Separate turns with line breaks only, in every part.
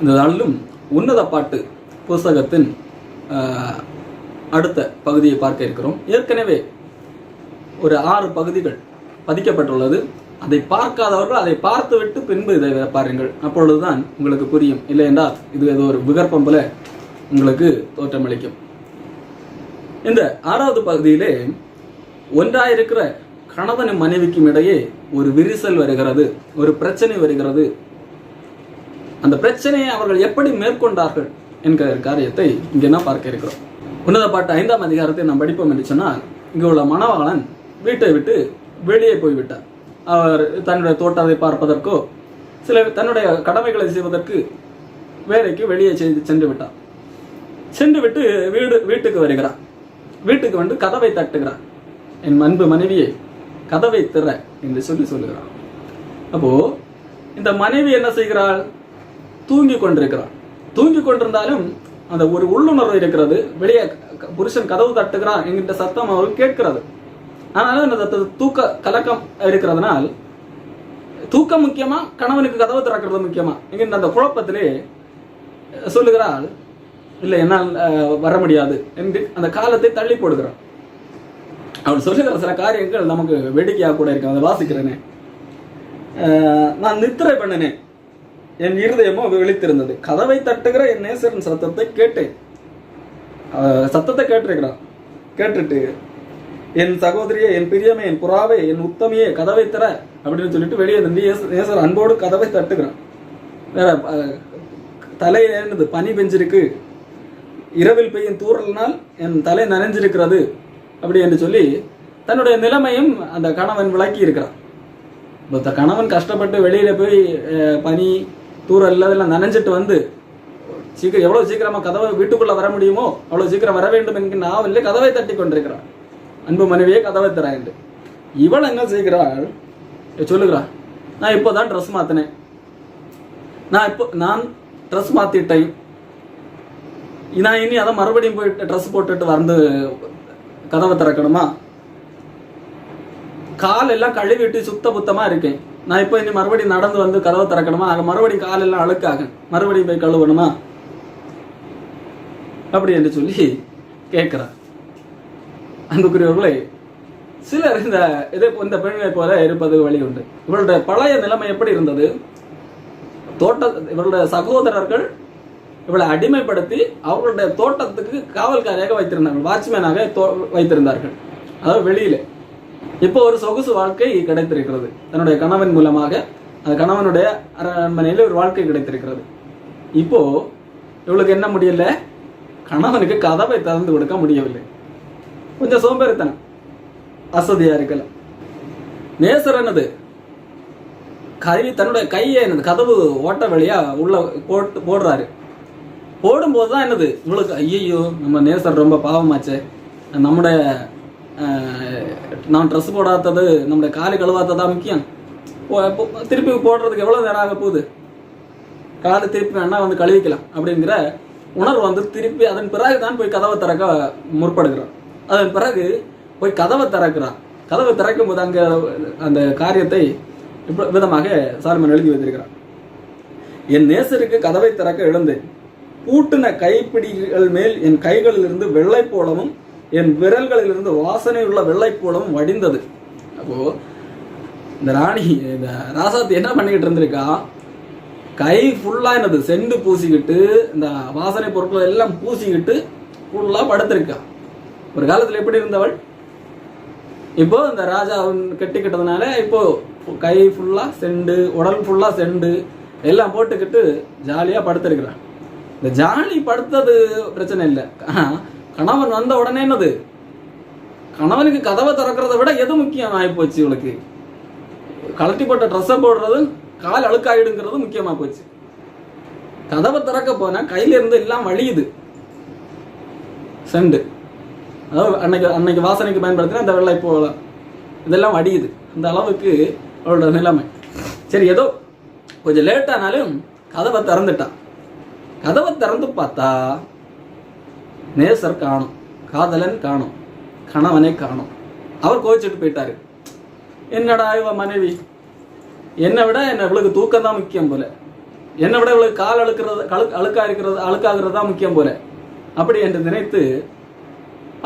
இந்த நாளிலும் உன்னத பாட்டு புஸ்தகத்தின் அடுத்த பகுதியை பார்க்க இருக்கிறோம். ஏற்கனவே ஒரு ஆறு பகுதிகள் பதிக்கப்பட்டுள்ளது. அதை பார்க்காதவர்கள் அதை பார்த்துவிட்டு பின்பு இதை பாருங்கள். அப்பொழுதுதான் உங்களுக்கு புரியும். இல்லை என்றால் இது ஏதோ ஒரு விகற்பம் போல உங்களுக்கு தோற்றமளிக்கும். இந்த ஆறாவது பகுதியிலே ஒன்றாயிருக்கிற கணவனும் மனைவிக்கும் இடையே ஒரு விரிசல் வருகிறது ஒரு பிரச்சனை வருகிறது. அந்த பிரச்சனையை அவர்கள் எப்படி மேற்கொண்டார்கள் என்கிற காரியத்தை இங்கே என்ன பார்க்க இருக்கிறோம். உன்னத பாட்டு ஐந்தாம் அதிகாரத்தை நாம் படிப்போம் என்று சொன்னால் இங்கே உள்ள மணவாளன் வீட்டை விட்டு வெளியே போய்விட்டார். அவர் தன்னுடைய தோட்டத்தை பார்ப்பதற்கோ சில தன்னுடைய கடமைகளை செய்வதற்கு வேலைக்கு வெளியே செய்து சென்று விட்டார். சென்று விட்டு வீடு வீட்டுக்கு வருகிறார். வீட்டுக்கு வந்து கதவை தட்டுகிறார். என் அன்பு மனைவியை கதவை திற என்று சொல்லி சொல்லுகிறார். அப்போ இந்த மனைவி என்ன செய்கிறாள்? தூங்கி கொண்டிருக்கிறான் தூங்கி கொண்டிருந்தாலும் அந்த ஒரு உள்ளுணர்வு இருக்கிறது. வெளியே புருஷன் கதவு தட்டுகிறான் என்கின்ற சத்தம் அவருக்கு கேட்கிறது. ஆனாலும் அந்த தூக்க கலக்கம் இருக்கிறதுனால் தூக்கம் முக்கியமா? கணவனுக்கு கதவு திறக்கிறது முக்கியமா? என்கின்ற அந்த குழப்பத்திலே சொல்லுகிறாள் இல்லை என்னால் வர முடியாது என்று அந்த காலத்தை தள்ளி போடுகிறான் அவள் சொல்லுகிற சில காரியங்கள் நமக்கு வேடிக்கையாக கூட இருக்கு அதை வாசிக்கிறேனே. நான் நித்திரை பண்ணினேன். என் இருதயமோ விழித்திருந்தது. கதவை தட்டுகிற என் நேசரின் சத்தத்தை கேட்டேன். சத்தத்தை கேட்டிருக்கிறான் கேட்டுட்டு என் சகோதரியே என் பிரியமே என் புறாவே என் உத்தமையே கதவை தர அப்படின்னு சொல்லிட்டு வெளியே நின்று நேச- நேசர் அன்போடு கதவை தட்டுகிறான். வேற தலை என்னது? பனி பெஞ்சிருக்கு. இரவில் பெய்யும் தூரல்னால் என் தலை நனைஞ்சிருக்கிறது அப்படி என்று சொல்லி தன்னுடைய நிலைமையும் அந்த கணவன் விளக்கி இருக்கிறான் இப்போ கணவன் கஷ்டப்பட்டு வெளியில போய் பனி தூரம் இல்லாதெல்லாம் நனைஞ்சிட்டு வந்து சீக்கிரம் எவ்வளவு சீக்கிரமா கதவை வீட்டுக்குள்ள வர முடியுமோ அவ்வளவு சீக்கிரம் வர வேண்டும் என்கிற ஆவலில் கதவை தட்டி கொண்டிருக்கிறான் அன்பு மனைவியே கதவை தராண்டு இவள் என்ன செய்கிறாள்? சொல்லுகிறாள் நான் இப்போதான் ட்ரெஸ் மாத்தினேன். நான் இப்போ நான் ட்ரெஸ் மாத்திட்டேன். நான் இனி அதை மறுபடியும் போயிட்டு ட்ரெஸ் போட்டுட்டு வந்து கதவை திறக்கணுமா? கால் எல்லாம் கழுவிட்டு சுத்த புத்தமா இருக்கேன். நான் இப்போ இனி மறுபடியும் நடந்து வந்து கதவை திறக்கணுமா? ஆக மறுபடியும் காலெல்லாம் அழுக்காக. மறுபடியும் போய் கழுவணுமா? அப்படி என்று சொல்லி கேட்குறார். அன்புக்குரியவர்களே சிலர் இந்த இதே இந்த பெண்களை போல இருப்பது வழி உண்டு. இவருடைய பழைய நிலைமை எப்படி இருந்தது? தோட்ட இவருடைய சகோதரர்கள் இவளை அடிமைப்படுத்தி அவர்களுடைய தோட்டத்துக்கு காவல்காரியாக வைத்திருந்தார்கள். வாட்ச்மேனாக தோ- வைத்திருந்தார்கள். அதாவது வெளியில. இப்போ ஒரு சொகுசு வாழ்க்கை கிடைத்திருக்கிறது. தன்னுடைய கணவன் மூலமாக அந்த கணவனுடைய அரண்மனையில் ஒரு வாழ்க்கை கிடைத்திருக்கிறது. இப்போ இவளுக்கு என்ன முடியல? கணவனுக்கு கதவை திறந்து கொடுக்க முடியவில்லை. கொஞ்சம் சோம்பேறித்தனம். அசதியா இருக்கல நேசர் என்னது? கை தன்னுடைய கையை என்னது? கதவு ஓட்ட வழியா உள்ள போட்டு போடுறாரு. போடும்போது தான் என்னது? இவளுக்கு ஐயையோ நம்ம நேசர் ரொம்ப பாவமாச்சே. நம்முடைய நான் ட்ரெஸ் போடாதது நம்முடைய காலு கழுவாததா முக்கியம்? திருப்பி போடுறதுக்கு எவ்வளோ நேரம் ஆக போகுது? காலு திருப்பி வேணா வந்து கழுவிக்கலாம் அப்படிங்கிற உணர்வு வந்து திருப்பி அதன் பிறகு தான் போய் கதவை திறக்க முற்படுகிறான் அதன் பிறகு போய் கதவை திறக்கிறான். கதவை திறக்கும் போது அங்கே அந்த காரியத்தை இவ்வளோ விதமாக சாலமன் எழுதி வைத்திருக்கிறான். என் நேசருக்கு கதவை திறக்க எழுந்தேன். பூட்டின கைப்பிடிகள் மேல் என் கைகளிலிருந்து வெள்ளை போலவும் என் விரல்களிலிருந்து வாசனை உள்ள வெள்ளை வடிந்தது. அப்போ இந்த ராணி இந்த ராசாத்தி என்ன பண்ணிக்கிட்டு இருந்திருக்கா? கை ஃபுல்லாக என்னது செண்டு பூசிக்கிட்டு இந்த வாசனை பொருட்கள் எல்லாம் பூசிக்கிட்டு ஃபுல்லாக படுத்திருக்கா. ஒரு காலத்தில் எப்படி இருந்தவள்? இப்போ இந்த ராஜா அவன் கட்டிக்கிட்டதுனால இப்போ கை ஃபுல்லாக செண்டு உடல் ஃபுல்லாக செண்டு எல்லாம் போட்டுக்கிட்டு ஜாலியாக படுத்திருக்கிறான். இந்த ஜாலி படுத்தது பிரச்சனை இல்லை. கணவன் வந்த உடனே என்னது? கணவனுக்கு கதவை திறக்கிறத விட எது முக்கியம்? ஆயிப்போச்சு இவளுக்கு கழட்டி போட்ட ட்ரெஸ்ஸை போடுறது கால் அழுக்காயிடுங்கிறது முக்கியமாக போச்சு. கதவை திறக்க போனா கையில இருந்து எல்லாம் வழியுது. செண்டு அதாவது அன்னைக்கு அன்னைக்கு வாசனைக்கு பயன்படுத்தின அந்த வெள்ளை போகலாம் இதெல்லாம் வடியுது அந்த அளவுக்கு அவளோட நிலைமை. சரி ஏதோ கொஞ்சம் லேட் ஆனாலும் கதவை திறந்துட்டான். கதவை திறந்து பார்த்தா நேசர் காணும் காதலன் காணும் கணவனை காணும். அவர் கோச்சிட்டு போயிட்டாரு. என்னடா இவ மனைவி? என்னை விட என்ன இவளுக்கு தூக்கம் தான் முக்கியம் போல. என்னை விட இவளுக்கு கால் அழுக்கிறது அழு அழுக்கா இருக்கிறது அழுக்காகிறது தான் முக்கியம் போல. அப்படி என்று நினைத்து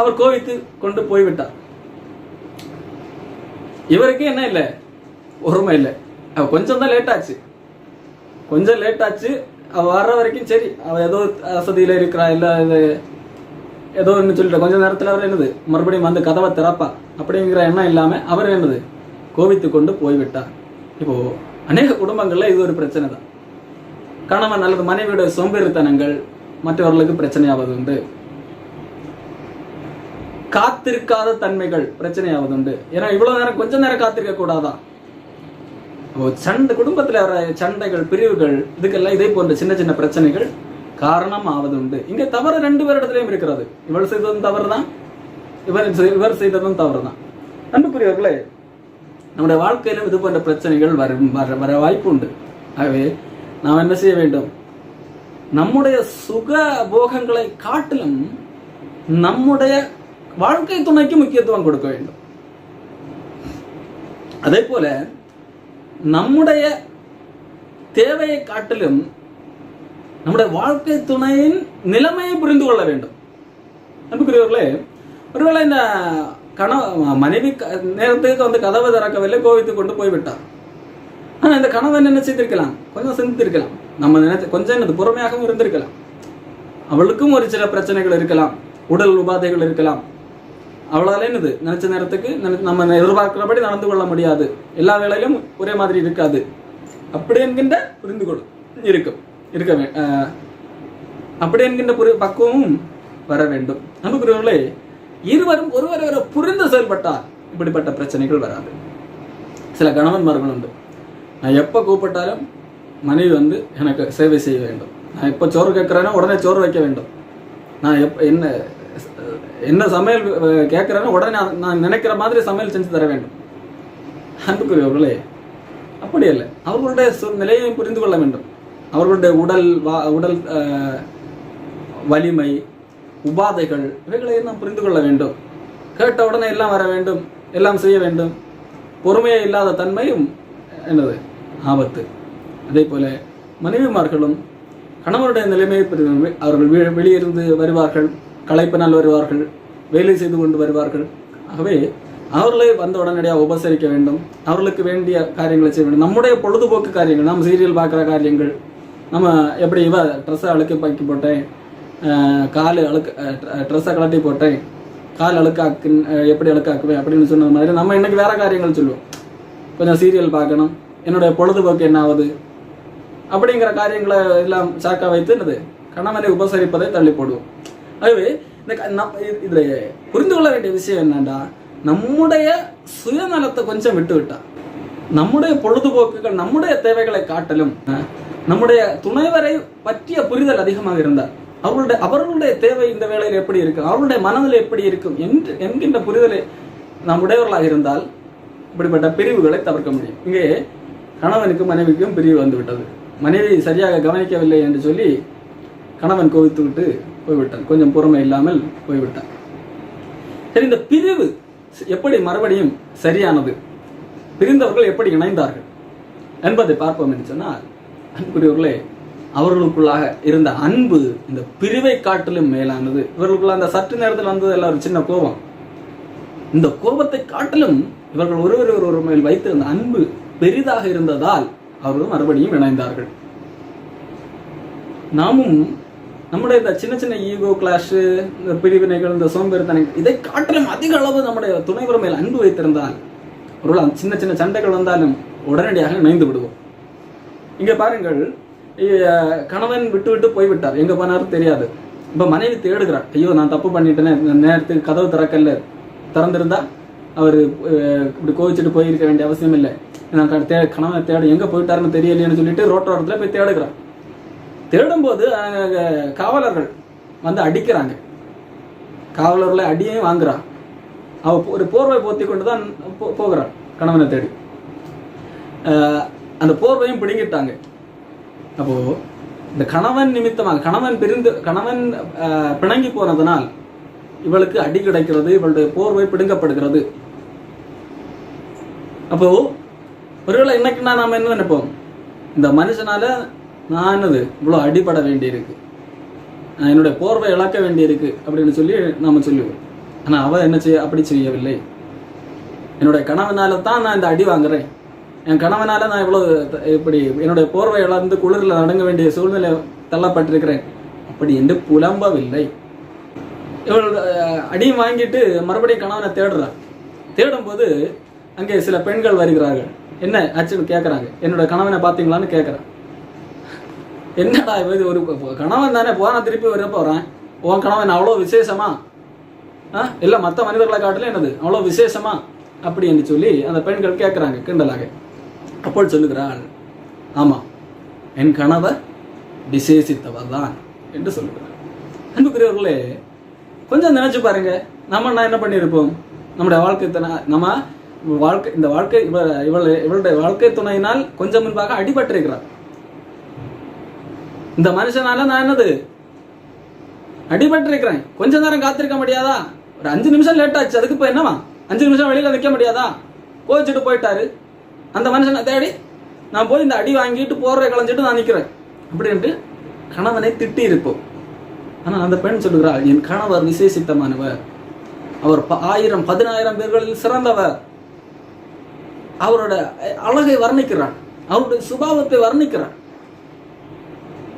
அவர் கோவித்து கொண்டு போய்விட்டார். இவருக்கு என்ன இல்லை? ஒருமை இல்லை. அவ கொஞ்சம் தான் லேட் ஆச்சு. கொஞ்சம் லேட் ஆச்சு. அவ வர்ற வரைக்கும் சரி. அவ ஏதோ வசதியில இருக்கிறா இல்ல இது ஏதோ ஒன்று சொல்லிட்டு. கொஞ்ச நேரத்தில் அவர் என்னது? மறுபடியும் வந்து கதவை திறப்பா. அப்படிங்கிற எண்ணம் இல்லாம அவர் என்னது? கோவித்து கொண்டு போய்விட்டார். இப்போ அநேக குடும்பங்கள்ல இது ஒரு பிரச்சனை தான். கணவன் அல்லது மனைவியோட சோம்பேறித்தனங்கள் மற்றவர்களுக்கு பிரச்சனையாவது உண்டு. காத்திருக்காத தன்மைகள் பிரச்சனையாவது உண்டு. ஏன்னா இவ்வளவு நேரம் கொஞ்ச நேரம் காத்திருக்க கூடாதா? சண்டை குடும்பத்துல வர சண்டைகள் பிரிவுகள் இதுக்கெல்லாம் இதே போன்ற சின்ன சின்ன பிரச்சனைகள் காரணம் ஆவது உண்டு இங்க தவறு ரெண்டு பேரிடத்திலையும் இருக்கிறது. இவள் செய்ததும் தவறு தான் இவர் இவர் செய்ததும் தவறு தான் அன்புக்குரியவர்களே நம்முடைய வாழ்க்கையிலும் இது போன்ற பிரச்சனைகள் வரும் வர வர வாய்ப்பு உண்டு ஆகவே நாம் என்ன செய்ய வேண்டும்? நம்முடைய சுக போகங்களை காட்டிலும் நம்முடைய வாழ்க்கை துணைக்கு முக்கியத்துவம் கொடுக்க வேண்டும். அதே போல நம்முடைய தேவையை காட்டிலும் நம்முடைய வாழ்க்கை துணையின் நிலைமையை புரிந்து கொள்ள வேண்டும். அன்புக்குரியவர்களே ஒருவேளை இந்த கணவ மனைவி க- நேரத்துக்கு வந்து கதவை திறக்கவில்லை கோவித்து கொண்டு போய்விட்டார் ஆனால் இந்த கணவன் என்ன செய்திருக்கலாம் கொஞ்சம் சிந்தித்திருக்கலாம். நம்ம நினைச்ச கொஞ்சம் என்னது பொறுமையாகவும் இருந்திருக்கலாம். அவளுக்கும் ஒரு சில பிரச்சனைகள் இருக்கலாம். உடல் உபாதைகள் இருக்கலாம். அவளால என்னது நினைச்ச நேரத்துக்கு நம்ம எதிர்பார்க்கிறபடி நடந்து கொள்ள முடியாது. எல்லா வேலையிலும் ஒரே மாதிரி இருக்காது. அப்படி என்கின்ற புரிந்து கொள்ளும் இருக்கும். இருக்க அப்படி என்கின்ற புரி பக்குவமும் வர வேண்டும். அன்புக்குரியவர்களே இருவரும் ஒருவரை ஒரு புரிந்து செயல்பட்டால் இப்படிப்பட்ட பிரச்சனைகள் வராது. சில கணவன்மார்கள் உண்டு. நான் எப்போ கூப்பிட்டாலும் மனைவி வந்து எனக்கு சேவை செய்ய வேண்டும். நான் எப்போ சோறு கேட்குறேனோ உடனே சோறு வைக்க வேண்டும். நான் எப் என்ன என்ன சமையல் அஹ், கேட்குறேனோ உடனே நான் நினைக்கிற மாதிரி சமையல் செஞ்சு தர வேண்டும். அன்புக்குரியவர்களே அப்படி இல்லை அவர்களுடைய நிலையை புரிந்து கொள்ள வேண்டும். அவர்களுடைய உடல் வா- உடல் வலிமை உபாதைகள் இவைகளை நாம் புரிந்து கொள்ள வேண்டும். கேட்ட உடனே எல்லாம் வர வேண்டும் எல்லாம் செய்ய வேண்டும். பொறுமையே இல்லாத தன்மையும் என்னது? ஆபத்து. அதே போல மனைவிமார்களும் கணவனுடைய நிலைமையை அவர்கள் வெளியிருந்து வருவார்கள் களைப்பினால் வருவார்கள் வேலை செய்து கொண்டு வருவார்கள். ஆகவே அவர்களை வந்த உடனடியாக உபசரிக்க வேண்டும். அவர்களுக்கு வேண்டிய காரியங்களை செய்ய வேண்டும். நம்முடைய பொழுதுபோக்கு காரியங்கள் நாம் சீரியல் பார்க்குற காரியங்கள் நம்ம எப்படி இவ ட்ரெஸ்ஸை அழுக்கு பாக்கி போட்டேன் காலு கால் அழுக்கு ட்ரெஸ்ஸை கலட்டி போட்டேன் கால் அழுக்காக்கு எப்படி அழுக்காக்குவேன் அப்படின்னு சொன்ன மாதிரி நம்ம இன்னைக்கு வேற காரியங்கள் சொல்லுவோம். கொஞ்சம் சீரியல் பார்க்கணும் என்னுடைய பொழுதுபோக்கு என்ன ஆகுது அப்படிங்கிற காரியங்களை எல்லாம் சாக்கா வைத்து என்னது கணவனை உபசரிப்பதை தள்ளி போடுவோம். ஆகவே இந்த இதுல புரிந்து கொள்ள வேண்டிய விஷயம் என்னன்னா நம்முடைய சுயநலத்தை கொஞ்சம் விட்டு விட்டா நம்முடைய பொழுதுபோக்குகள் நம்முடைய தேவைகளை காட்டலும் நம்முடைய துணைவரை பற்றிய புரிதல் அதிகமாக இருந்தார் அவர்களுடைய அவர்களுடைய தேவை இந்த வேளையில் எப்படி இருக்கும் அவர்களுடைய மனநிலை எப்படி இருக்கும் என்று என்கின்ற புரிதலை நாம் உடையவர்களாக இருந்தால் இப்படிப்பட்ட பிரிவுகளை தவிர்க்க முடியும். இங்கே கணவனுக்கும் மனைவிக்கும் பிரிவு வந்துவிட்டது. மனைவி சரியாக கவனிக்கவில்லை என்று சொல்லி கணவன் கோவித்து விட்டு போய்விட்டான். கொஞ்சம் பொறுமை இல்லாமல் போய்விட்டான். சரி இந்த பிரிவு எப்படி மறுபடியும் சரியானது? பிரிந்தவர்கள் எப்படி இணைந்தார்கள்? என்பதை பார்ப்போம் என்று சொன்னால் அன்புடையவர்களே அவர்களுக்குள்ளாக இருந்த அன்பு இந்த பிரிவை காட்டிலும் மேலானது. இவர்களுக்குள்ள அந்த சற்று நேரத்தில் வந்தது எல்லாம் ஒரு சின்ன கோபம். இந்த கோபத்தை காட்டிலும் இவர்கள் ஒருவர் ஒருவர் மேல் வைத்திருந்த அன்பு பெரிதாக இருந்ததால் அவர்கள் மறுபடியும் இணைந்தார்கள். நாமும் நம்முடைய இந்த சின்ன சின்ன ஈகோ கிளாஷ் இந்த பிரிவினைகள் இந்த சோம்பேறித்தனங்கள் இதை காட்டிலும் அதிக அளவு நம்முடைய துணைவர் மேல் அன்பு வைத்திருந்தால் ஒருவேளை சின்ன சின்ன சண்டைகள் வந்தாலும் உடனடியாக இணைந்து விடுவோம். இங்கே பாருங்கள் கணவன் விட்டு விட்டு போய்விட்டார். எங்கே போனாரும் தெரியாது. இப்போ மனைவி தேடுகிறார். ஐயோ நான் தப்பு பண்ணிட்டேனே நேரத்துக்கு கதவு திறக்கல திறந்திருந்தா அவர் இப்படி கோவிச்சுட்டு போயிருக்க வேண்டிய அவசியம் இல்லை. நான் க- தே கணவனை தேட எங்கே போயிட்டாருன்னு தெரியலையேன்னு சொல்லிட்டு ரோட்டோரத்தில் போய் தேடுகிறான் தேடும்போது காவலர்கள் வந்து அடிக்கிறாங்க. காவலர்களை அடியையும் வாங்குறான் அவள் ஒரு போர்வை போத்தி கொண்டு தான் போ- போகிறான் கணவனை தேடி. அந்த போர்வையும் பிடுங்கிட்டாங்க. அப்போ இந்த கணவன் நிமித்தமாக கணவன் பிரிந்து கணவன் பிணங்கி போனதனால் இவளுக்கு அடி கிடைக்கிறது இவளுடைய போர்வை பிடுங்கப்படுகிறது. அப்போ ஒருவேளை இன்னைக்குன்னா நாம என்ன நினைப்போம்? இந்த மனுஷனால நான் என்னது இவ்வளோ அடிபட வேண்டியிருக்கு. நான் என்னுடைய போர்வை இழக்க வேண்டியிருக்கு அப்படின்னு சொல்லி நாம சொல்லுவோம். ஆனால் அவ என்ன செய்ய அப்படி செய்யவில்லை. என்னுடைய கணவனால தான் நான் இந்த அடி வாங்குறேன். என் கணவனால நான் இவ்வளவு இப்படி என்னுடைய போர்வை இழந்து குளிரில் நடங்க வேண்டிய சூழ்நிலை தள்ளப்பட்டிருக்கிறேன். அப்படி என்று புலம்பவில்லை. இவள் அடியும் வாங்கிட்டு மறுபடியும் கணவனை தேடுறான் தேடும்போது அங்கே சில பெண்கள் வருகிறார்கள். என்ன ஆச்சுன்னு கேட்குறாங்க என்னோட கணவனை பார்த்தீங்களான்னு கேட்குறான் என்னடா இது? ஒரு கணவன் தானே போனா திருப்பி வர போகிறேன் உன் கணவன் அவ்வளோ விசேஷமா? ஆ இல்லை மற்ற மனிதர்களை காட்டிலும் என்னது? அவ்வளோ விசேஷமா? அப்படி என்று சொல்லி அந்த பெண்கள் கேட்குறாங்க கிண்டலாக. அப்போது சொல்லுகிறாள் ஆமாம் என் கணவர் விசேஷித்தவர் தான் என்று சொல்லுகிறார் அன்புக்குரியவர்களே கொஞ்சம் நினைச்சு பாருங்க. நம்ம நான் என்ன பண்ணியிருப்போம்? நம்முடைய வாழ்க்கை துணை நம்ம வாழ்க்கை இந்த வாழ்க்கை இவ இவள் இவளுடைய வாழ்க்கை துணையினால் கொஞ்சம் முன்பாக அடிபட்டிருக்கிறார். இந்த மனுஷனால நான் என்னது? அடிபட்டிருக்கிறேன். கொஞ்ச நேரம் காத்திருக்க முடியாதா? ஒரு அஞ்சு நிமிஷம் லேட் ஆச்சு. அதுக்கு இப்போ என்னவா? அஞ்சு நிமிஷம் வெளியில நிற்க முடியாதா? கோச்சிட்டு போயிட்டாரு. அந்த மனுஷனை தேடி நான் போய் இந்த அடி வாங்கிட்டு போர்வை களைஞ்சிட்டு நான் நிற்கிறேன் அப்படின்ட்டு கணவனை திட்டி இருப்போம் ஆனால் அந்த பெண் சொல்லுகிறாள் என் கணவர் விசேஷித்தமானவர். அவர் ப- ஆயிரம் பதினாயிரம் பேர்களில் சிறந்தவர். அவரோட அழகை வர்ணிக்கிறான். அவருடைய சுபாவத்தை வர்ணிக்கிறான்.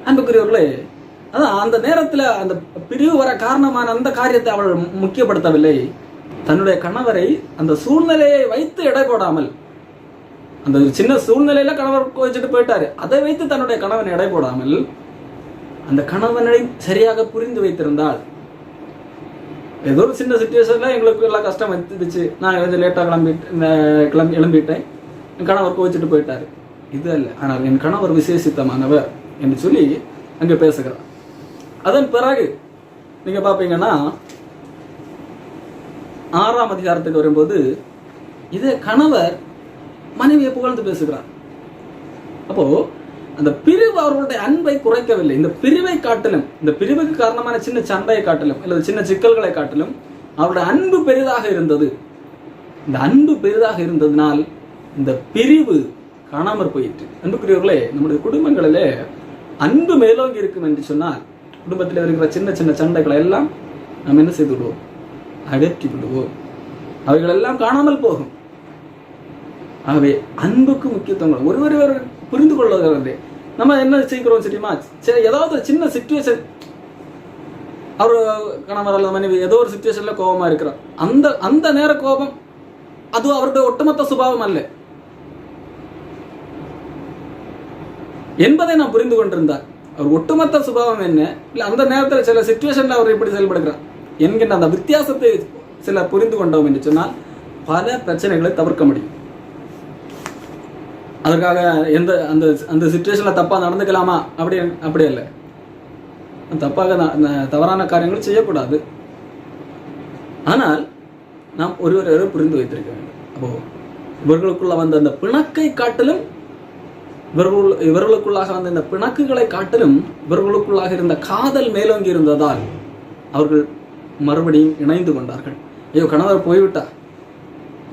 அன்புக்குரியவர்களே அதான் அந்த நேரத்தில் அந்த பிரிவு வர காரணமான அந்த காரியத்தை அவள் முக்கியப்படுத்தவில்லை. தன்னுடைய கணவரை அந்த சூழ்நிலையை வைத்து எடை போடாமல் அந்த ஒரு சின்ன சூழ்நிலையில கணவர் வச்சுட்டு போயிட்டாரு. அதை வைத்து தன்னுடைய கணவன் எடை போடாமல் அந்த கணவனை சரியாக புரிந்து வைத்திருந்தால் ஏதோ ஒரு சின்ன சுச்சுவேஷன்ல எங்களுக்கு எல்லாம் கஷ்டம் வந்துடுச்சு. நான் கொஞ்சம் லேட்டாக கிளம்பிட்டு கிளம்பி எழும்பிட்டேன். என் கணவர் கோவிச்சுட்டு போயிட்டாரு. இது அல்ல. ஆனால் என் கணவர் விசேஷித்தமானவர் என்று சொல்லி அங்கே பேசுகிறார். அதன் பிறகு நீங்க பார்ப்பீங்கன்னா ஆறாம் அதிகாரத்துக்கு வரும்போது இது கணவர் மனைவியை புகழ்ந்து பேசுகிறார். அப்போ அந்த பிரிவு அவர்களுடைய அன்பை குறைக்கவில்லை. இந்த பிரிவை காட்டிலும் இந்த பிரிவுக்கு காரணமான சின்ன சண்டையை காட்டிலும் அல்லது சின்ன சிக்கல்களை காட்டிலும் அவருடைய அன்பு பெரிதாக இருந்தது. இந்த அன்பு பெரிதாக இருந்ததினால் இந்த பிரிவு காணாமற் போயிற்று. அன்புக்குரியவர்களே நம்முடைய குடும்பங்களிலே அன்பு மேலோங்கி இருக்கும் என்று சொன்னால் குடும்பத்தில் இருக்கிற சின்ன சின்ன சண்டைகளை எல்லாம் நாம் என்ன செய்து விடுவோம்? அகற்றி விடுவோம் அவைகளெல்லாம் காணாமல் போகும். ஆகவே அன்புக்கு முக்கியத்துவம் கொடு- ஒருவர் ஒருவர் புரிந்து கொள்ளுகிறது நம்ம என்ன செய்கிறோம் தெரியுமா? சரி ஏதாவது சின்ன சுச்சுவேஷன் அவர் கணவர் அல்ல மனைவி ஏதோ ஒரு சுச்சுவேஷன்ல கோபமா இருக்கிறார். அந்த அந்த நேர கோபம் அது அவருடைய ஒட்டுமொத்த சுபாவம் அல்ல. என்பதை நான் புரிந்து கொண்டிருந்தார் அவர் ஒட்டுமொத்த சுபாவம் என்ன? இல்ல அந்த நேரத்தில் சில சுச்சுவேஷன்ல அவர் எப்படி செயல்படுகிறார்? என்கின்ற அந்த வித்தியாசத்தை சில புரிந்து கொண்டோம் என்று சொன்னால் பல பிரச்சனைகளை தவிர்க்க முடியும். அதற்காக எந்த அந்த அந்த சுச்சுவேஷன்ல தப்பாக நடந்துக்கலாமா? அப்படி அப்படி இல்லை தப்பாக தவறான காரியங்கள் செய்யக்கூடாது. ஆனால் நாம் ஒருவர் புரிந்து வைத்திருக்க வேண்டும். அப்போ இவர்களுக்குள்ள வந்த அந்த பிணக்கை காட்டிலும் இவர்கள் இவர்களுக்குள்ளாக வந்த இந்த பிணக்குகளை காட்டிலும் இவர்களுக்குள்ளாக இருந்த காதல் மேலோங்கி இருந்ததால் அவர்கள் மறுபடியும் இணைந்து கொண்டார்கள். ஐயோ கணவர் போய்விட்டா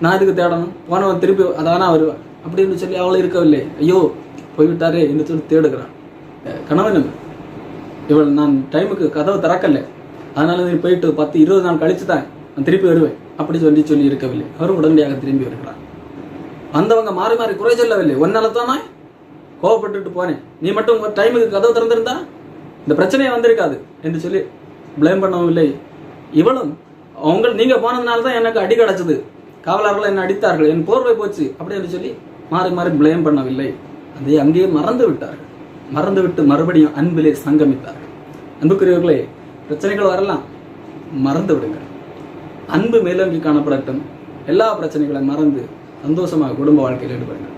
நான் இதுக்கு தேடணும்? போனவன் திருப்பி அதானா வருவேன் அப்படின்னு சொல்லி அவள் இருக்கவில்லை. ஐயோ போய்விட்டாரே என்று சொல்லி தேடுகிறான். கணவனும் இவள் நான் டைமுக்கு கதவை திறக்கல. அதனால நீ போயிட்டு பத்து இருபது நாள் கழிச்சு தான் நான் திருப்பி வருவேன் அப்படி சொல்லி சொல்லி இருக்கவில்லை. அவரும் உடனடியாக திரும்பி வருகிறார். வந்தவங்க மாறி மாறி குறை சொல்லவில்லை. ஒன்னால தானே? கோவப்பட்டுட்டு போனேன். நீ மட்டும் டைமுக்கு கதவு திறந்திருந்தா? இந்த பிரச்சனையே வந்திருக்காது என்று சொல்லி ப்ளேம் பண்ணவும் இல்லை. இவளும் அவங்க நீங்க போனதுனால தான் எனக்கு அடி கிடச்சது. காவலர்கள் என்னை அடித்தார்கள். என் போர்வை போச்சு. அப்படின்னு சொல்லி மாறி மாறி ப்ளேம் பண்ணவில்லை. அதை அங்கேயே மறந்து விட்டார்கள். மறந்து விட்டு மறுபடியும் அன்பிலே சங்கமித்தார்கள். அன்புக்குரியவர்களே பிரச்சனைகள் வரலாம். மறந்து விடுங்க அன்பு மேலோங்கி காணப்படட்டும். எல்லா பிரச்சனைகளையும் மறந்து சந்தோஷமாக குடும்ப வாழ்க்கையில் ஈடுபடுங்கள்.